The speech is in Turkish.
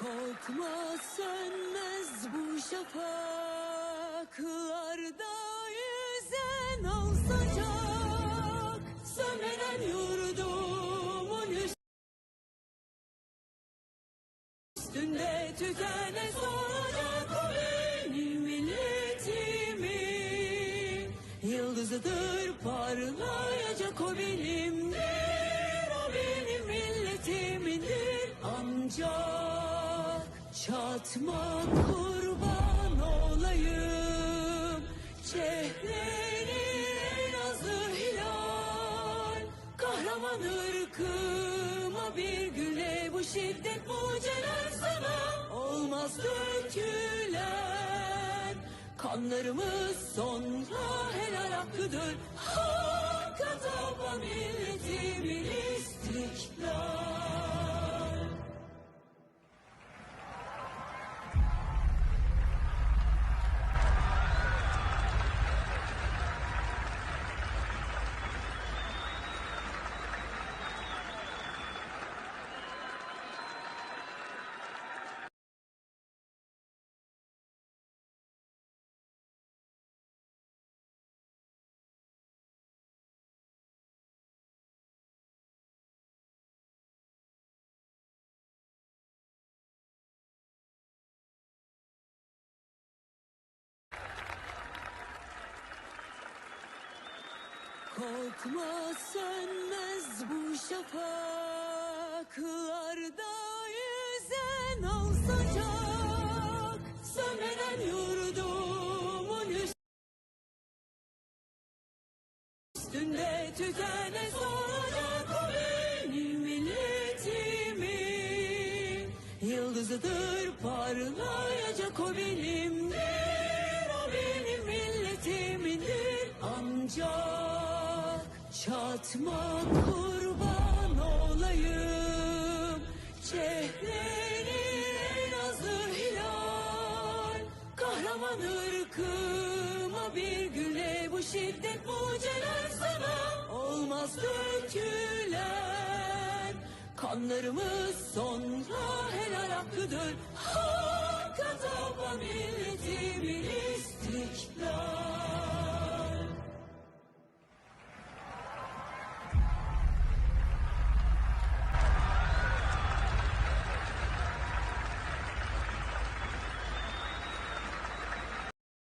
Korkma sönmez bu şafaklarda yüzen al sancak Sönmeden yurdumun üstünde tükene soracak o benim milletimin Yıldızıdır parlayacak o benimdir çatma kurban olayım. Çehrenin azı hilal. Kahraman ırkıma bir güle bu şiddet bu celal sana olmaz dökülen. Kanlarımız sonra helal hakkıdır. Hakka tapa milletimin istiklal Korkma sönmez bu şafaklarda yüzen al sancak Sönmeden yurdumun üstünde tükene soracak o benim milletimin Yıldızıdır parlayacak o benimdir çatma kurban olayım. Çehrenin azı hilal. Kahraman ırkıma bir güle. Bu şiddet bu celal sana olmaz dökülen. Kanlarımız sonra helal hakkıdır. Hakka tapa istiklal